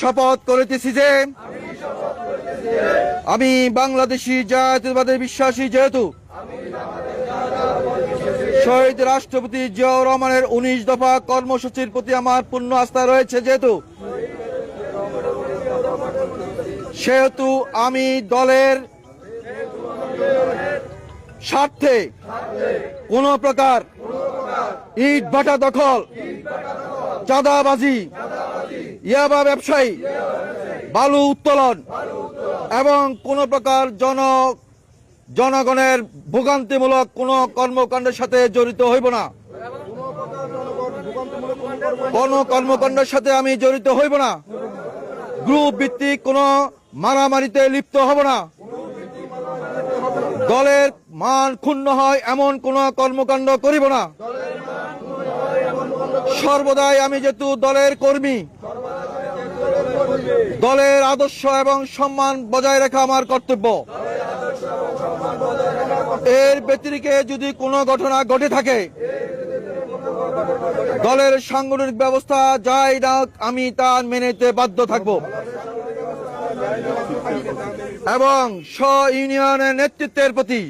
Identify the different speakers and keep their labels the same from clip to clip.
Speaker 1: শপথ করিতেছি যে, আমি বাংলাদেশি জাতীয়তাবাদে বিশ্বাসী যেহেতু, শহীদ রাষ্ট্রপতি জিয়াউর রহমানের উনিশ দফা কর্মসূচির প্রতি আমার পূর্ণ আস্থা রয়েছে যেহেতু, সেহেতু আমি দলের স্বার্থে কোন প্রকার ইট ভাটা দখল, চাঁদাবাজি ইয়াবা ব্যবসায়ী, বালু উত্তোলন এবং কোন প্রকার জন, জনগণের ভোগান্তিমূলক কোন কর্মকাণ্ডের সাথে জড়িত হইব না। কোন কর্মকাণ্ডের সাথে আমি জড়িত হইব না। গ্রুপ ভিত্তিক কোন মারামারিতে লিপ্ত হব না। দলের মান ক্ষুণ্ণ হয় এমন কোন কর্মকাণ্ড করিব না। সর্বদাই আমি যেহেতু দলের কর্মী দলের আদর্শ এবং সম্মান বজায় রাখা আমার কর্তব্য। এর ব্যতিরিকে যদি কোনো ঘটনা ঘটে থাকে দলের সাংগঠনিক ব্যবস্থা যাই হোক, আমি তা মেনে নিতে বাধ্য থাকব। এবং স ইউনিয়নের নেতৃত্বের প্রতি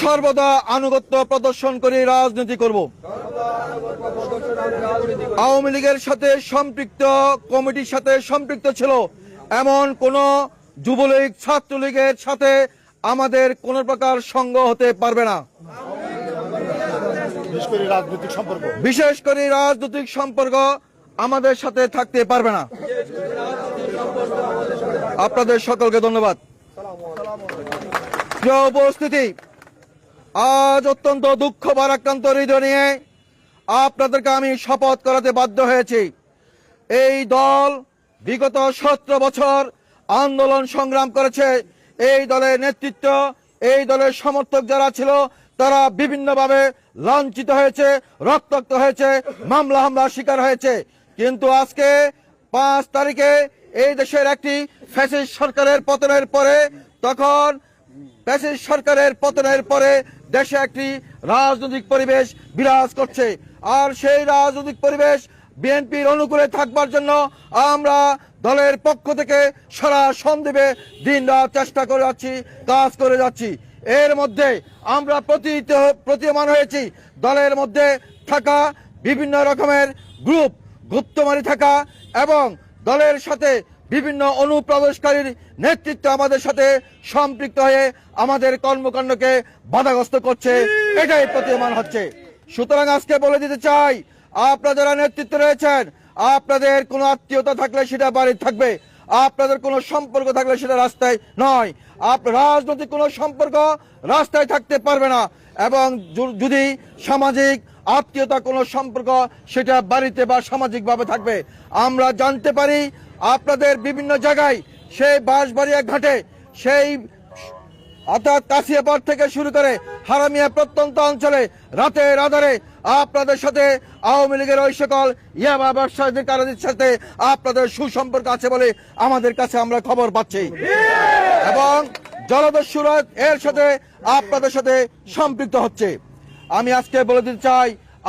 Speaker 1: সর্বদা আনুগত্য প্রদর্শন করে রাজনীতি করব। আওয়ামী লীগের সাথে সম্পৃক্ত কমিটির সাথে সম্পৃক্ত ছিল এমন কোন যুবলীগ ছাত্রলীগের সাথে আমাদের কোন প্রকার সঙ্গ হতে পারবে না।
Speaker 2: বিশেষ করে রাজনৈতিক সম্পর্ক।
Speaker 1: আমাদের সাথে থাকতে পারবে না। আপনাদের সকলকে ধন্যবাদ। উপস্থিতি আজ অত্যন্ত দুঃখ ভারাক্রান্ত হৃদয় নিয়ে আপনাদেরকে আমি শপথ করাতে বাধ্য হয়েছি। এই দল বিগত সতেরো বছর আন্দোলন সংগ্রাম করেছে। এই দলের নেতৃত্ব, এই দলের সমর্থক যারা ছিল, তারা বিভিন্নভাবে লাঞ্ছিত হয়েছে, রক্তাক্ত হয়েছে, মামলা হামলার শিকার হয়েছে। কিন্তু আজকে পাঁচ তারিখে এই দেশের একটি ফ্যাসিস্ট সরকারের পতনের পরে, তখন ফ্যাসিস্ট সরকারের পতনের পরে দেশে একটি রাজনৈতিক পরিবেশ বিরাজ করছে। আর সেই রাজনৈতিক পরিবেশ বিএনপির অনুকূলে থাকবার জন্য আমরা দলের পক্ষ থেকে সারা সন্দেবে দিন রাত চেষ্টা করে যাচ্ছি, কাজ করে যাচ্ছি। এর মধ্যে আমরা প্রতীত প্রতীয়মান হয়েছি। দলের মধ্যে থাকা বিভিন্ন রকমের গ্রুপ গুপ্তমারি থাকা এবং দলের সাথে বিভিন্ন অনুপ্রবেশকারীর নেতৃত্ব আমাদের সাথে সম্পৃক্ত হয়ে আমাদের কর্মকাণ্ডকে বাধাগ্রস্ত করছে। এটাই প্রতীয়মান হচ্ছে। সুতরাং আজকে বলে দিতে চাই, আপনারা যারা নেতৃত্বে রয়েছেন, আপনাদের কোনো আত্মীয়তা থাকলে সেটা বাড়ির থাকবে, আপনাদের কোনো সম্পর্ক থাকলে সেটা রাস্তায় নয়। রাজনৈতিক কোনো সম্পর্ক রাস্তায় থাকতে পারবে না এবং যদি সামাজিক আত্মীয়তা কোনো সম্পর্ক সেটা বাড়িতে বা সামাজিকভাবে থাকবে। আমরা জানতে পারি আপনাদের বিভিন্ন জায়গায় সেই বাঁশবাড়িয়া ঘাটে সেই অর্থাৎ কাশিয়াপাড় থেকে শুরু করে হারামিয়া প্রত্যন্ত অঞ্চলে রাতের আধারে আপনাদের সাথে আওয়ামী লীগের ওই সকল ইয়াবা ব্যবসায়ীদের কারণের সাথে আপনাদের সুসম্পর্ক আছে বলে আমাদের কাছে আমরা খবর পাচ্ছি। এবং জলদস্যুরা এর সাথে আপনাদের সাথে সম্পৃক্ত হচ্ছে। আমি আজকে বলে দিতে চাই,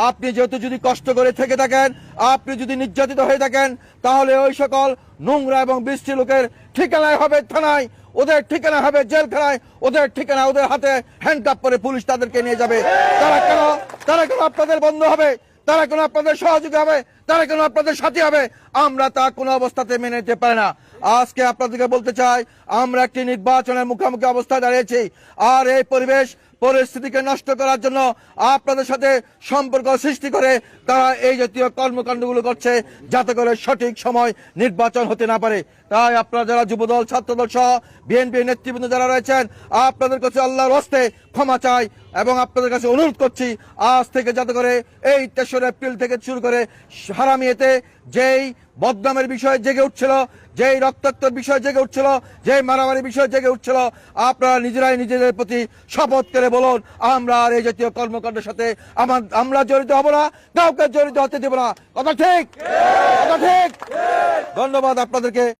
Speaker 1: আপনি যেহেতু যদি কষ্ট করে থেকে থাকেন, আপনি যদি নির্যাতিত হয়ে থাকেন, তাহলে ওই সকল নোংরা এবং বৃষ্টি লোকের ঠিকানায় হবে থানায়। ওদের ঠিকানা হবে জেলখানায় ওদের ঠিকানা ওদের হাতে হ্যান্ডকাপ করে পুলিশ তাদেরকে নিয়ে যাবে। তারা কেন তারা কেন আপনাদের বন্ধ হবে? তারা কেন আপনাদের সহযোগী হবে? তারা কেন আপনাদের সাথী হবে? আমরা তা কোনো অবস্থাতে মেনে নিতে পারি না। আজকে আপনাদেরকে বলতে চাই, আমরা একটি নির্বাচনের মুখোমুখি অবস্থায় দাঁড়িয়েছি। আর এই পরিবেশ পরিস্থিতিকে নষ্ট করার জন্য আপনাদের সাথে সম্পর্ক সৃষ্টি করে তারা এই জাতীয় কর্মকাণ্ডগুলো করছে যাতে করে সঠিক সময় নির্বাচন হতে না পারে। তাই আপনারা যারা যুবদল, ছাত্রদল সহ বিএনপি নেতৃবৃন্দ যারা রয়েছেন, আপনাদের কাছে আল্লাহর হস্তে ক্ষমা চাই এবং আপনাদের কাছে অনুরোধ করছি, আজ থেকে যাতে করে এই তেসরা এপ্রিল থেকে শুরু করে হারামিয়েতে যেই বদনামের বিষয় জেগে উঠছিল, যেই রক্তাক্তর বিষয় জেগে উঠছিল, যেই মারামারি বিষয় জেগে উঠছিল, আপনারা নিজেরাই নিজেদের প্রতি শপথ করে বলুন, আমরা আর এই জাতীয় কর্মকাণ্ডের সাথে আমার আমরা জড়িত হব না, কাউকে জড়িত হতে দেব না। কথা ঠিক? কথা ঠিক? ধন্যবাদ আপনাদেরকে।